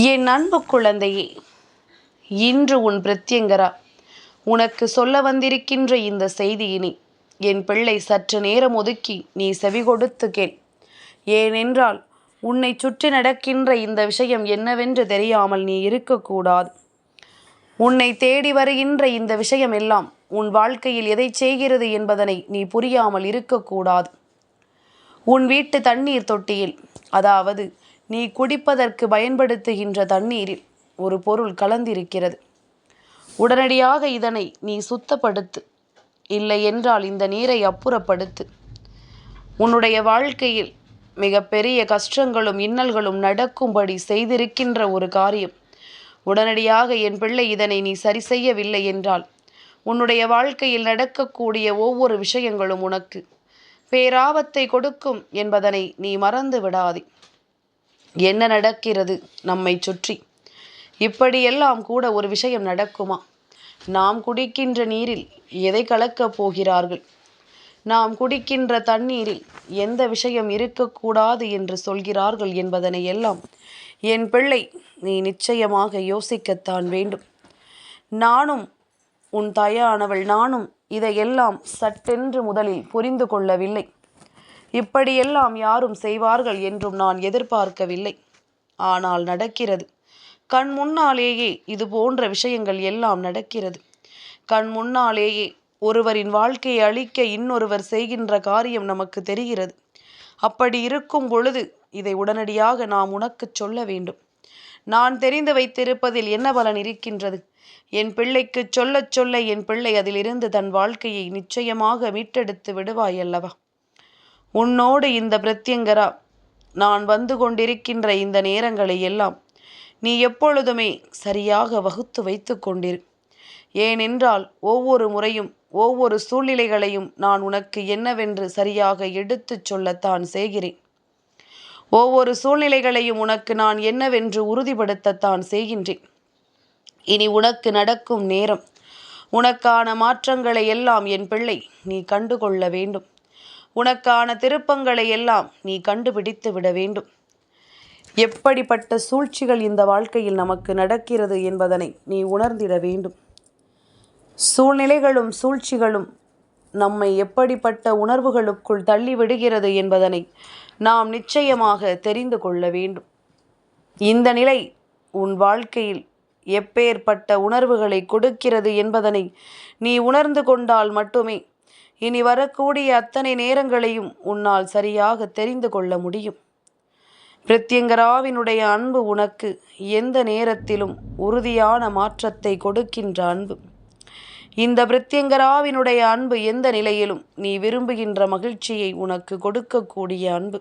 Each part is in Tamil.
என் அன்பு குழந்தையே இன்று உன் பிரத்யங்கரா. உனக்கு சொல்ல வந்திருக்கின்ற இந்த செய்தியினை என் பிள்ளை சற்று நேரம் ஒதுக்கி நீ செவி கொடுத்து கேள். ஏனென்றால் உன்னை சுற்றி நடக்கின்ற இந்த விஷயம் என்னவென்று தெரியாமல் நீ இருக்கக்கூடாது. உன்னை தேடி வருகின்ற இந்த விஷயம் எல்லாம் உன் வாழ்க்கையில் எதை செய்கிறது என்பதனை நீ புரியாமல் இருக்கக்கூடாது. உன் வீட்டு தண்ணீர் தொட்டியில் அதாவது நீ குடிப்பதற்கு பயன்படுத்துகின்ற தண்ணீரில் ஒரு பொருள் கலந்திருக்கிறது. உடனடியாக இதனை நீ சுத்தப்படுத்து. இல்லை என்றால் இந்த நீரை அப்புறப்படுத்து. உன்னுடைய வாழ்க்கையில் மிகப்பெரிய கஷ்டங்களும் இன்னல்களும் நடக்கும்படி செய்திருக்கின்ற ஒரு காரியம். உடனடியாக என் பிள்ளை இதனை நீ சரி செய்யவில்லை என்றால் உன்னுடைய வாழ்க்கையில் நடக்கக்கூடிய ஒவ்வொரு விஷயங்களும் உனக்கு பேராபத்தை கொடுக்கும் என்பதனை நீ மறந்து விடாதே. என்ன நடக்கிறது நம்மை சுற்றி? இப்படியெல்லாம் கூட ஒரு விஷயம் நடக்குமா? நாம் குடிக்கின்ற நீரில் எதை கலக்கப் போகிறார்கள்? நாம் குடிக்கின்ற தண்ணீரில் எந்த விஷயம் இருக்கக்கூடாது என்று சொல்கிறார்கள் என்பதனை எல்லாம் என் பிள்ளை நீ நிச்சயமாக யோசிக்கத்தான் வேண்டும். நானும் உன் தாயானவள் நானும் இதையெல்லாம் சட்டென்று முதலில் புரிந்து கொள்ளவில்லை. இப்படியெல்லாம் யாரும் செய்வார்கள் என்றும் நான் எதிர்பார்க்கவில்லை. ஆனால் நடக்கிறது. கண் முன்னாலேயே இது போன்ற விஷயங்கள் எல்லாம் நடக்கிறது. கண் முன்னாலேயே ஒருவரின் வாழ்க்கையை அழிக்க இன்னொருவர் செய்கின்ற காரியம் நமக்கு தெரிகிறது. அப்படி இருக்கும் பொழுது இதை உடனடியாக நாம் உனக்கு சொல்ல வேண்டும். நான் தெரிந்து வைத்திருப்பதில் என்ன பலன் இருக்கின்றது? என் பிள்ளைக்கு சொல்லச் சொல்ல என் பிள்ளை அதிலிருந்து தன் வாழ்க்கையை நிச்சயமாக மீட்டெடுத்து விடுவாய் அல்லவா? உன்னோடு இந்த பிரத்யங்கரா நான் வந்து கொண்டிருக்கின்ற இந்த நேரங்களை எல்லாம் நீ எப்பொழுதுமே சரியாக வகுத்து வைத்து கொண்டிரு. ஏனென்றால் ஒவ்வொரு முறையும் ஒவ்வொரு சூழ்நிலைகளையும் நான் உனக்கு என்னவென்று சரியாக எடுத்துச் சொல்லத்தான் செய்கிறேன். ஒவ்வொரு சூழ்நிலைகளையும் உனக்கு நான் என்னவென்று உறுதிப்படுத்தத்தான் செய்கின்றேன். இனி உனக்கு நடக்கும் நேரம் உனக்கான மாற்றங்களை எல்லாம் என் பிள்ளை நீ கண்டுகொள்ள வேண்டும். உனக்கான திருப்பங்களை எல்லாம் நீ கண்டுபிடித்து விட வேண்டும். எப்படிப்பட்ட சூழ்ச்சிகள் இந்த வாழ்க்கையில் நமக்கு நடக்கிறது என்பதனை நீ உணர்ந்திட வேண்டும். சூழ்நிலைகளும் சூழ்ச்சிகளும் நம்மை எப்படிப்பட்ட உணர்வுகளுக்குள் தள்ளிவிடுகிறது என்பதனை நாம் நிச்சயமாக தெரிந்து கொள்ள வேண்டும். இந்த நிலை உன் வாழ்க்கையில் எப்பேற்பட்ட உணர்வுகளை கொடுக்கிறது என்பதனை நீ உணர்ந்து கொண்டால் மட்டுமே இனி வரக்கூடிய அத்தனை நேரங்களையும் உன்னால் சரியாக தெரிந்து கொள்ள முடியும். பிரத்யங்கராவினுடைய அன்பு உனக்கு எந்த நேரத்திலும் உறுதியான மாற்றத்தை கொடுக்கின்ற அன்பு. இந்த பிரத்யங்கராவினுடைய அன்பு எந்த நிலையிலும் நீ விரும்புகின்ற மகிழ்ச்சியை உனக்கு கொடுக்கக்கூடிய அன்பு.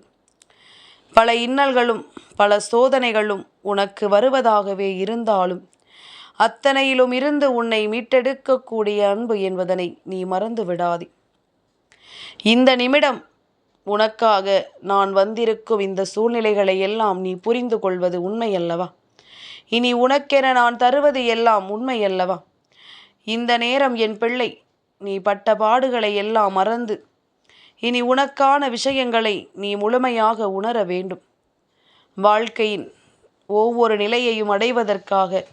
பல இன்னல்களும் பல சோதனைகளும் உனக்கு வருவதாகவே இருந்தாலும் அத்தனையிலும் இருந்து உன்னை மீட்டெடுக்கக்கூடிய அன்பு என்பதனை நீ மறந்து விடாதே இந்த நிமிடம் உனக்காக நான் வந்திருக்கும் இந்த சூழ்நிலைகளை எல்லாம் நீ புரிந்து கொள்வது உண்மையல்லவா? இனி உனக்கென நான் தருவது எல்லாம் உண்மையல்லவா? இந்த நேரம் என் பிள்ளை நீ பட்ட பாடுகளை எல்லாம் மறந்து இனி உனக்கான விஷயங்களை நீ முழுமையாக உணர வேண்டும். வாழ்க்கையின் ஒவ்வொரு நிலையையும் அடைவதற்காக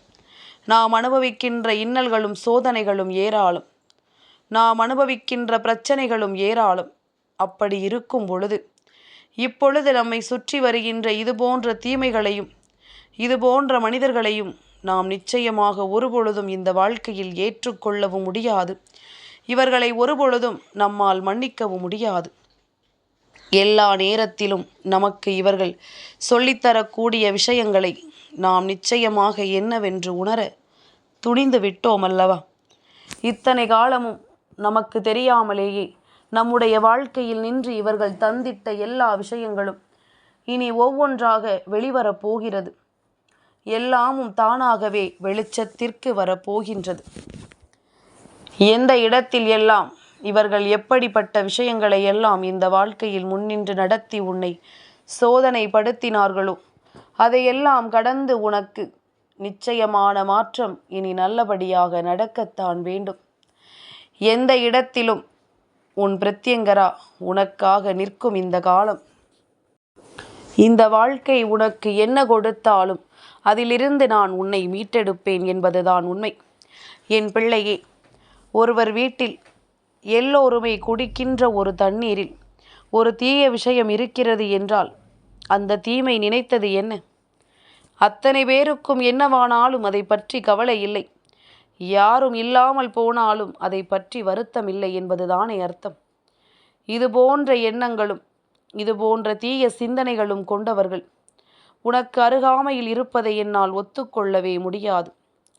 நாம் அனுபவிக்கின்ற இன்னல்களும் சோதனைகளும் ஏராளம். நாம் அனுபவிக்கின்ற பிரச்சனைகளும் ஏராளம். அப்படி இருக்கும் பொழுது இப்பொழுது நம்மை சுற்றி வருகின்ற இது போன்ற தீமைகளையும் இது போன்ற மனிதர்களையும் நாம் நிச்சயமாக ஒருபொழுதும் இந்த வாழ்க்கையில் ஏற்றுக்கொள்ளவும் முடியாது. இவர்களை ஒருபொழுதும் நம்மால் மன்னிக்கவும் முடியாது. எல்லா நேரத்திலும் நமக்கு இவர்கள் சொல்லித்தரக்கூடிய விஷயங்களை நாம் நிச்சயமாக என்னவென்று உணர துணிந்து விட்டோம் அல்லவா இத்தனை காலமும் நமக்கு தெரியாமலேயே நம்முடைய வாழ்க்கையில் நின்று இவர்கள் தந்திட்ட எல்லா விஷயங்களும் இனி ஒவ்வொன்றாக வெளிவரப் போகிறது. எல்லாமும் தானாகவே வெளிச்சத்திற்கு வரப்போகின்றது எந்த இடத்தில் எல்லாம் இவர்கள் எப்படிப்பட்ட விஷயங்களை எல்லாம் இந்த வாழ்க்கையில் முன்னின்று நடத்தி உன்னை சோதனைப்படுத்தினார்களோ அதையெல்லாம் கடந்து உனக்கு நிச்சயமான மாற்றம் இனி நல்லபடியாக நடக்கத்தான் வேண்டும். எந்த இடத்திலும் உன் பிரத்யங்கரா உனக்காக நிற்கும் இந்த காலம். இந்த வாழ்க்கை உனக்கு என்ன கொடுத்தாலும் அதிலிருந்து நான் உன்னை மீட்டெடுப்பேன் என்பதுதான் உண்மை. என் பிள்ளையே ஒருவர் வீட்டில் எல்லோருமே குடிக்கின்ற ஒரு தண்ணீரில் ஒரு தீய விஷயம் இருக்கிறது என்றால் அந்த தீமை நினைத்தது என்ன? அத்தனை பேருக்கும் என்னவானாலும் அதை பற்றி கவலை இல்லை. யாரும் இல்லாமல் போனாலும் அதை பற்றி வருத்தம் இல்லை என்பதுதானே அர்த்தம். இது போன்ற எண்ணங்களும் இது போன்ற தீய சிந்தனைகளும் கொண்டவர்கள் உனக்கு அருகாமையில் இருப்பதை என்னால் ஒத்துக்கொள்ளவே முடியாது.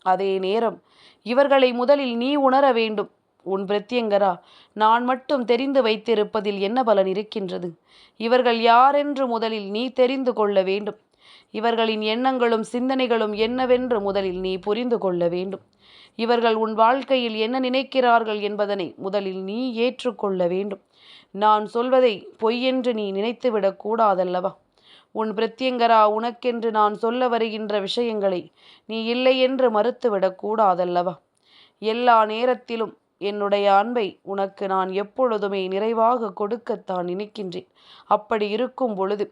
அதே நேரம் இவர்களை முதலில் நீ உணர வேண்டும். உன் பிரத்யங்கரா நான் மட்டும் தெரிந்து வைத்திருப்பதில் என்ன பலன் இருக்கின்றது? இவர்கள் யாரென்று முதலில் நீ தெரிந்து கொள்ள வேண்டும். இவர்களின் எண்ணங்களும் சிந்தனைகளும் என்னவென்று முதலில் நீ புரிந்து கொள்ள வேண்டும். இவர்கள் உன் வாழ்க்கையில் என்ன நினைக்கிறார்கள் என்பதனை முதலில் நீ ஏற்றுக்கொள்ள வேண்டும். நான் சொல்வதை பொய்யென்று நீ நினைத்துவிடக் கூடாதல்லவா? உன் பிரத்யங்கரா உனக்கென்று நான் சொல்ல வருகின்ற விஷயங்களை நீ இல்லை என்று மறுத்துவிடக் கூடாதல்லவா? எல்லா நேரத்திலும் என்னுடைய அன்பை உனக்கு நான் எப்பொழுதுமே நிறைவாக கொடுக்கத்தான் நினைக்கின்றேன். அப்படி இருக்கும் பொழுது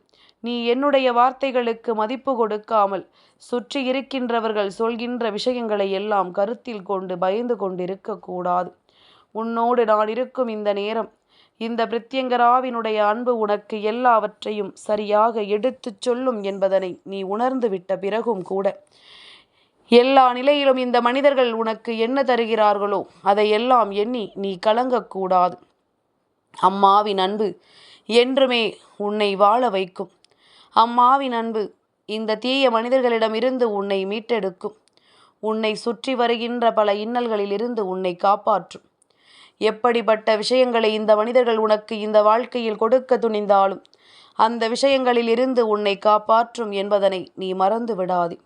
நீ என்னுடைய வார்த்தைகளுக்கு மதிப்பு கொடுக்காமல் சுற்றி இருக்கின்றவர்கள் சொல்கின்ற விஷயங்களை எல்லாம் கருத்தில் கொண்டு பயந்து கொண்டிருக்கக்கூடாது. உன்னோடு நான் இருக்கும் இந்த நேரம் இந்த பிரித்யங்கராவினுடைய அன்பு உனக்கு எல்லாவற்றையும் சரியாக எடுத்துச் சொல்லும் என்பதனை நீ உணர்ந்து விட்ட பிறகும் கூட. எல்லா நிலையிலும் இந்த மனிதர்கள் உனக்கு என்ன தருகிறார்களோ அதையெல்லாம் எண்ணி நீ கலங்கக்கூடாது. அம்மாவின் அன்பு என்றுமே உன்னை வாழ வைக்கும். அம்மாவின் அன்பு இந்த தீய மனிதர்களிடமிருந்து உன்னை மீட்டெடுக்கும். உன்னை சுற்றி வருகின்ற பல இன்னல்களிலிருந்து உன்னை காப்பாற்றும். எப்படிப்பட்ட விஷயங்களை இந்த மனிதர்கள் உனக்கு இந்த வாழ்க்கையில் கொடுக்க துணிந்தாலும் அந்த விஷயங்களில் இருந்து உன்னை காப்பாற்றும் என்பதனை நீ மறந்து விடாதே.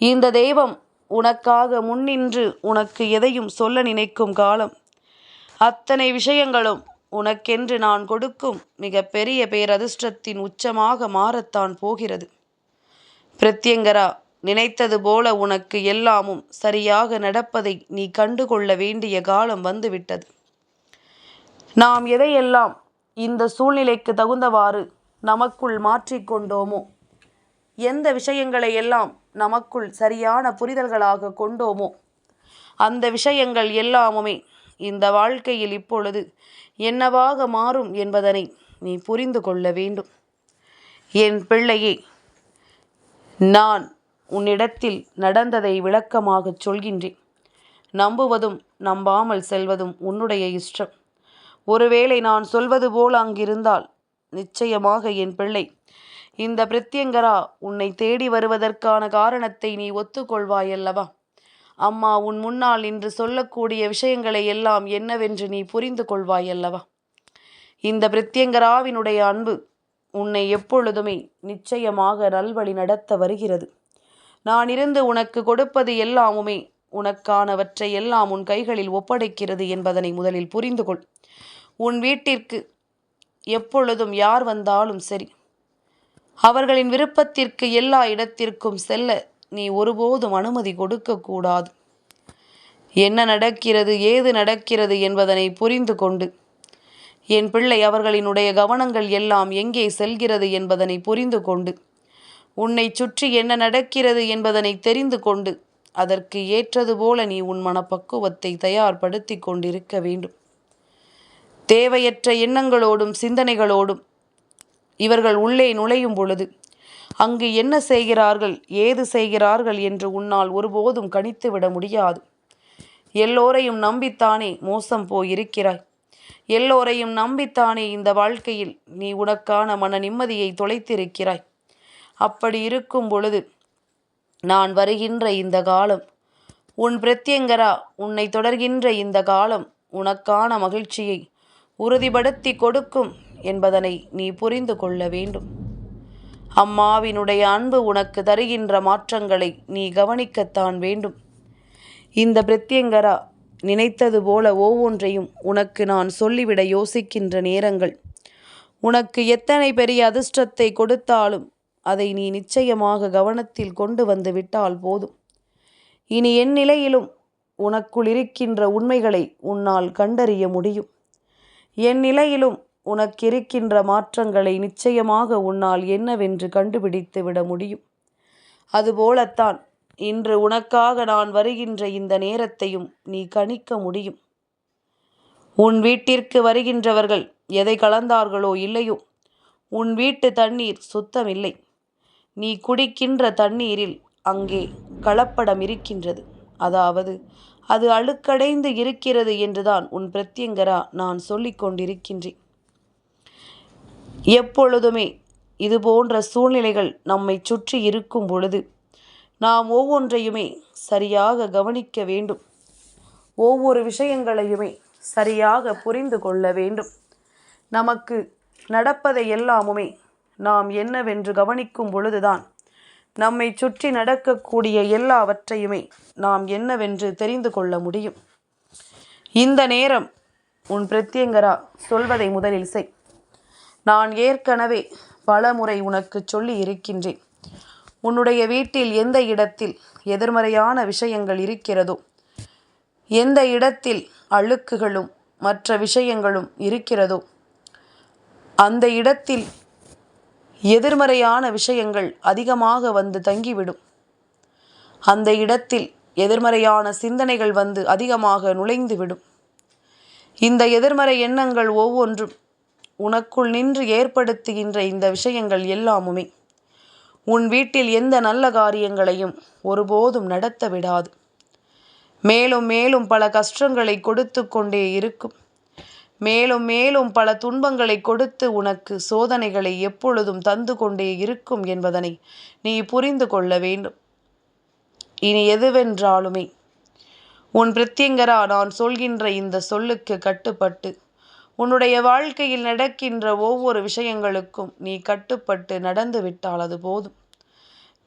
இந்த தெய்வம் உனக்காக முன்னின்று உனக்கு எதையும் சொல்ல நினைக்கும் காலம் அத்தனை விஷயங்களும் உனக்கென்று நான் கொடுக்கும் மிக பெரிய பேரதிர்ஷ்டத்தின் உச்சமாக மாறத்தான் போகிறது. பிரத்யங்கரா நினைத்தது போல உனக்கு எல்லாமும் சரியாக நடப்பதை நீ கண்டுகொள்ள வேண்டிய காலம் வந்துவிட்டது. நாம் எதையெல்லாம் இந்த சூழ்நிலைக்கு தகுந்தவாறு நமக்குள் மாற்றிக்கொண்டோமோ எந்த விஷயங்களை எல்லாம் நமக்குள் சரியான புரிதல்களாக கொண்டோமோ அந்த விஷயங்கள் எல்லாமுமே இந்த வாழ்க்கையில் இப்பொழுது என்னவாக மாறும் என்பதனை நீ புரிந்து கொள்ள வேண்டும். என் பிள்ளையே நான் உன்னிடத்தில் நடந்ததை விளக்கமாகச் சொல்கின்றேன். நம்புவதும் நம்பாமல் செல்வதும் உன்னுடைய இஷ்டம். ஒருவேளை நான் சொல்வது போல் அங்கிருந்தால் நிச்சயமாக என் பிள்ளை இந்த பிரத்யங்கரா உன்னை தேடி வருவதற்கான காரணத்தை நீ ஒத்துக்கொள்வாயல்லவா? அம்மா உன் முன்னால் இன்று சொல்லக்கூடிய விஷயங்களை எல்லாம் என்னவென்று நீ புரிந்து கொள்வாய் அல்லவா? இந்த பிரத்யங்கராவினுடைய அன்பு உன்னை எப்பொழுதுமே நிச்சயமாக நல்வழி நடத்த வருகிறது. நான் இருந்து உனக்கு கொடுப்பது எல்லாமுமே உனக்கானவற்றை எல்லாம் உன் கைகளில் ஒப்படைக்கிறது என்பதனை முதலில் புரிந்து கொள். உன் வீட்டிற்கு எப்பொழுதும் யார் வந்தாலும் சரி. அவர்களின் விருப்பத்திற்கு எல்லா இடத்திற்கும் செல்ல நீ ஒருபோதும் அனுமதி கொடுக்கக்கூடாது. என்ன நடக்கிறது ஏது நடக்கிறது என்பதனை புரிந்து கொண்டு. என் பிள்ளை அவர்களினுடைய கவனங்கள் எல்லாம் எங்கே செல்கிறது என்பதனை புரிந்து கொண்டு. உன்னை சுற்றி என்ன நடக்கிறது என்பதனை தெரிந்து கொண்டு. அதற்கு ஏற்றது போல நீ உன் மனப்பக்குவத்தை தயார்படுத்தி கொண்டிருக்க வேண்டும். தேவையற்ற எண்ணங்களோடும் சிந்தனைகளோடும் இவர்கள் உள்ளே நுழையும் பொழுது அங்கு என்ன செய்கிறார்கள் ஏது செய்கிறார்கள் என்று உன்னால் ஒருபோதும் கணித்துவிட முடியாது. எல்லோரையும் நம்பித்தானே மோசம் போயிருக்கிறாய். எல்லோரையும் நம்பித்தானே இந்த வாழ்க்கையில் நீ உனக்கான மன நிம்மதியை தொலைத்திருக்கிறாய். அப்படி இருக்கும் பொழுது நான் வருகின்ற இந்த காலம் உன் பிரத்யங்கரா உன்னை தொடர்கின்ற இந்த காலம் உனக்கான மகிழ்ச்சியை உறுதிப்படுத்தி கொடுக்கும் என்பதனை நீ புரிந்து கொள்ள வேண்டும். அம்மாவினுடைய அன்பு உனக்கு தருகின்ற மாற்றங்களை நீ கவனிக்கத்தான் வேண்டும். இந்த பிரத்யங்கரா நினைத்தது போல ஒவ்வொன்றையும் உனக்கு நான் சொல்லிவிட யோசிக்கின்ற நேரங்கள். உனக்கு எத்தனை பெரிய அதிர்ஷ்டத்தை கொடுத்தாலும் அதை நீ நிச்சயமாக கவனத்தில் கொண்டு வந்து விட்டால் போதும். இனி என் நிலையிலும் உனக்குள் இருக்கின்ற உண்மைகளை உன்னால் கண்டறிய முடியும். என் நிலையிலும் உனக்கிருக்கின்ற மாற்றங்களை நிச்சயமாக உன்னால் என்னவென்று கண்டுபிடித்து விட முடியும். அதுபோலத்தான் இன்று உனக்காக நான் வருகின்ற இந்த நேரத்தையும் நீ கணிக்க முடியும். உன் வீட்டிற்கு வருகின்றவர்கள் எதை கலந்தார்களோ இல்லையோ உன் வீட்டு தண்ணீர் சுத்தமில்லை. நீ குடிக்கின்ற தண்ணீரில் அங்கே கலப்படம் இருக்கின்றது அதாவது அது அழுக்கடைந்து இருக்கிறது என்றுதான் உன் பிரத்யங்கரா நான் சொல்லிக் கொண்டிருக்கின்றேன் எப்பொழுதுமே இது போன்ற சூழ்நிலைகள் நம்மை சுற்றி இருக்கும் பொழுது நாம் ஒவ்வொன்றையுமே சரியாக கவனிக்க வேண்டும். ஒவ்வொரு விஷயங்களையுமே சரியாக புரிந்து கொள்ள வேண்டும். நமக்கு நடப்பதை எல்லாமுமே நாம் என்னவென்று கவனிக்கும் பொழுதுதான் நம்மை சுற்றி நடக்கக்கூடிய எல்லாவற்றையுமே நாம் என்னவென்று தெரிந்து கொள்ள முடியும். இந்த நேரம் உன் பிரத்யங்கரா சொல்வதை முதலில் செய். நான் ஏற்கனவே பல முறை உனக்கு சொல்லி இருக்கின்றேன் உன்னுடைய வீட்டில் எந்த இடத்தில் எதிர்மறையான விஷயங்கள் இருக்கிறதோ எந்த இடத்தில் அழுக்குகளும் மற்ற விஷயங்களும் இருக்கிறதோ அந்த இடத்தில் எதிர்மறையான விஷயங்கள் அதிகமாக வந்து தங்கிவிடும். அந்த இடத்தில் எதிர்மறையான சிந்தனைகள் வந்து அதிகமாக நுழைந்துவிடும். இந்த எதிர்மறை எண்ணங்கள் ஒவ்வொன்றும் உனக்குள் நின்று ஏற்படுத்துகின்ற இந்த விஷயங்கள் எல்லாமுமே. உன் வீட்டில் எந்த நல்ல காரியங்களையும் ஒருபோதும் நடத்த விடாது. மேலும் மேலும் பல கஷ்டங்களை கொடுத்து கொண்டே இருக்கும். மேலும் மேலும் பல துன்பங்களை கொடுத்து உனக்கு சோதனைகளை எப்பொழுதும் தந்து கொண்டே இருக்கும் என்பதனை நீ புரிந்து கொள்ள வேண்டும். இனி எதுவென்றாலுமே உன் பிரத்யங்கரா நான் சொல்கின்ற இந்த சொல்லுக்கு கட்டுப்பட்டு உன்னுடைய வாழ்க்கையில் நடக்கின்ற ஒவ்வொரு விஷயங்களுக்கும் நீ கட்டுப்பட்டு நடந்து விட்டால் அது போதும்.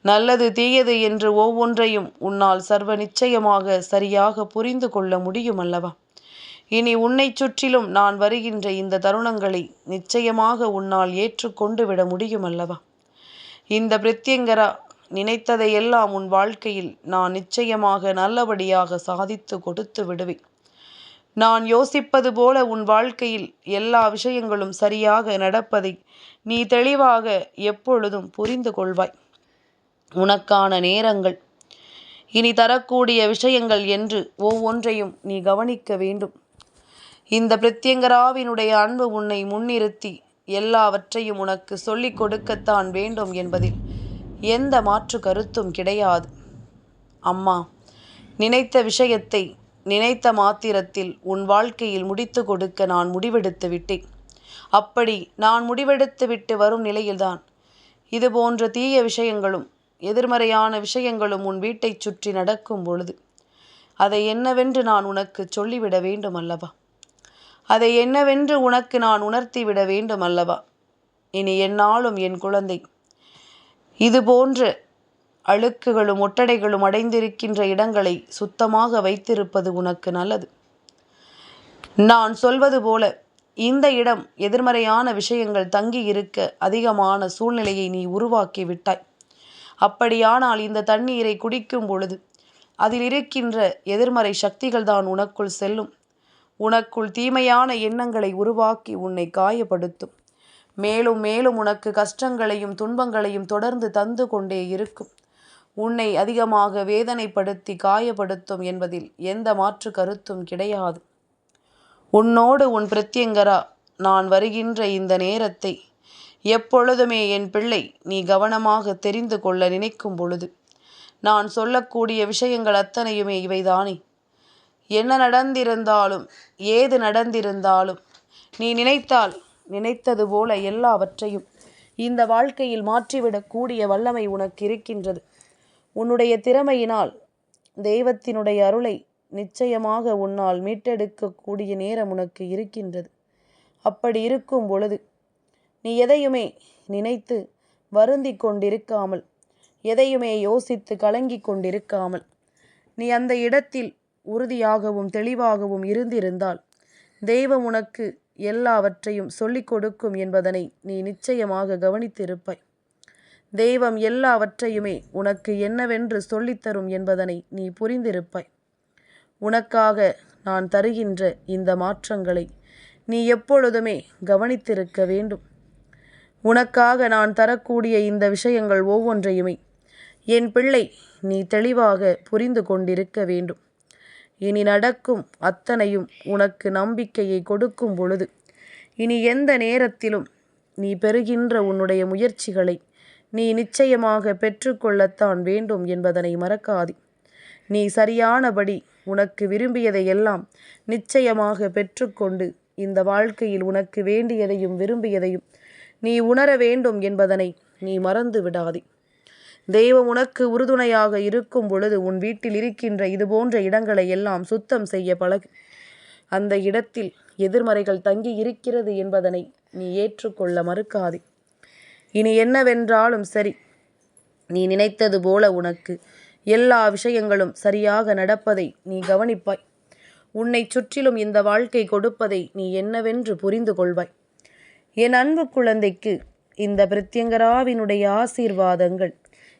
நல்லது தீயது என்று ஒவ்வொன்றையும் உன்னால் சர்வ நிச்சயமாக சரியாக புரிந்து கொள்ள முடியும் அல்லவா இனி உன்னை சுற்றிலும் நான் வருகின்ற இந்த தருணங்களை நிச்சயமாக உன்னால் ஏற்றுக்கொண்டு விட முடியும் அல்லவா இந்த பிரத்யங்கரா நினைத்ததையெல்லாம் உன் வாழ்க்கையில் நான் நிச்சயமாக நல்லபடியாக சாதித்து கொடுத்து விடுவேன். நான் யோசிப்பது போல உன் வாழ்க்கையில் எல்லா விஷயங்களும் சரியாக நடப்பதை நீ தெளிவாக எப்பொழுதும் புரிந்து கொள்வாய். உனக்கான நேரங்கள் இனி தரக்கூடிய விஷயங்கள் என்று ஒவ்வொன்றையும் நீ கவனிக்க வேண்டும். இந்த பிரத்யங்கராவினுடைய அன்பு உன்னை முன்னிறுத்தி எல்லாவற்றையும் உனக்கு சொல்லிக் கொடுக்கத்தான் வேண்டும் என்பதில் எந்த மாற்று கருத்தும் கிடையாது. அம்மா நினைத்த விஷயத்தை நினைத்த மாத்திரத்தில் உன் வாழ்க்கையில் முடித்து கொடுக்க நான் முடிவெடுத்து விட்டேன். அப்படி நான் முடிவெடுத்து விட்டு வரும் நிலையில்தான் இது போன்ற தீய விஷயங்களும் எதிர்மறையான விஷயங்களும் உன் வீட்டைச் சுற்றி நடக்கும் பொழுது. அதை என்னவென்று நான் உனக்கு சொல்லிவிட வேண்டும் அல்லவா அதை என்னவென்று உனக்கு நான் உணர்த்திவிட வேண்டும் அல்லவா இனி என்னாலும் என் குழந்தை. இது போன்ற அழுக்குகளும் ஒட்டடைகளும் அடைந்திருக்கின்ற இடங்களை சுத்தமாக வைத்திருப்பது உனக்கு நல்லது. நான் சொல்வது போல இந்த இடம் எதிர்மறையான விஷயங்கள் தங்கி இருக்க அதிகமான சூழ்நிலையை நீ உருவாக்கி விட்டாய். அப்படியானால் இந்த தண்ணீரை குடிக்கும் பொழுது அதில் இருக்கின்ற எதிர்மறை சக்திகள் தான் உனக்குள் செல்லும். உனக்குள் தீமையான எண்ணங்களை உருவாக்கி உன்னை காயப்படுத்தும். மேலும் மேலும் உனக்கு கஷ்டங்களையும் துன்பங்களையும் தொடர்ந்து தந்து கொண்டே இருக்கும். உன்னை அதிகமாக வேதனைப்படுத்தி காயப்படுத்தும் என்பதில் எந்த மாற்று கருத்தும் கிடையாது. உன்னோடு உன் பிரத்யங்கரா நான் வருகின்ற இந்த நேரத்தை எப்பொழுதுமே என் பிள்ளை நீ கவனமாக தெரிந்து கொள்ள நினைக்கும் பொழுது நான் சொல்லக்கூடிய விஷயங்கள் அத்தனையுமே இவைதானே. என்ன நடந்திருந்தாலும் ஏது நடந்திருந்தாலும் நீ நினைத்தால் நினைத்தது போல எல்லாவற்றையும் இந்த வாழ்க்கையில் மாற்றிவிடக்கூடிய வல்லமை உனக்கு இருக்கின்றது. உன்னுடைய திறமையினால் தெய்வத்தினுடைய அருளை நிச்சயமாக உன்னால் மீட்டெடுக்கக்கூடிய நேரம் உனக்கு இருக்கின்றது. அப்படி இருக்கும் பொழுது நீ எதையுமே நினைத்து வருந்தி கொண்டிருக்காமல் எதையுமே யோசித்து கலங்கி கொண்டிருக்காமல் நீ அந்த இடத்தில் உறுதியாகவும் தெளிவாகவும் இருந்திருந்தால் தெய்வம் உனக்கு எல்லாவற்றையும் சொல்லிக் கொடுக்கும் என்பதனை நீ நிச்சயமாக கவனித்திருப்பாய். தெய்வம் எல்லாவற்றையுமே உனக்கு என்னவென்று சொல்லித்தரும் என்பதனை நீ புரிந்திருப்பாய். உனக்காக நான் தருகின்ற இந்த மாற்றங்களை நீ எப்பொழுதுமே கவனித்திருக்க வேண்டும். உனக்காக நான் தரக்கூடிய இந்த விஷயங்கள் ஒவ்வொன்றையுமே என் பிள்ளை நீ தெளிவாக புரிந்து கொண்டிருக்க வேண்டும். இனி நடக்கும் அத்தனையும் உனக்கு நம்பிக்கையை கொடுக்கும் பொழுது இனி எந்த நேரத்திலும் நீ பெறுகின்ற உன்னுடைய முயற்சிகளை நீ நிச்சயமாக பெற்றுக்கொள்ளத்தான் வேண்டும் என்பதனை மறக்காதே. நீ சரியானபடி உனக்கு விரும்பியதை எல்லாம் நிச்சயமாக பெற்றுக்கொண்டு இந்த வாழ்க்கையில் உனக்கு வேண்டியதையும் விரும்பியதையும் நீ உணர வேண்டும் என்பதனை நீ மறந்து விடாதே. தெய்வம் உனக்கு உறுதுணையாக இருக்கும் பொழுது உன் வீட்டில் இருக்கின்ற இது போன்ற இடங்களை எல்லாம் சுத்தம் செய்ய பழகு. அந்த இடத்தில் எதிர்மறைகள் தங்கி இருக்கிறது என்பதனை நீ ஏற்றுக்கொள்ள மறுக்காதே. இனி என்னவென்றாலும் சரி. நீ நினைத்தது போல உனக்கு. எல்லா விஷயங்களும் சரியாக நடப்பதை நீ கவனிப்பாய். உன்னை சுற்றிலும் இந்த வாழ்க்கை கொடுப்பதை நீ என்னவென்று புரிந்து கொள்வாய். என் அன்பு குழந்தைக்கு இந்த பிரத்யங்கராவினுடைய ஆசீர்வாதங்கள்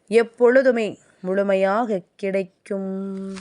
எப்பொழுதுமே முழுமையாக கிடைக்கும்.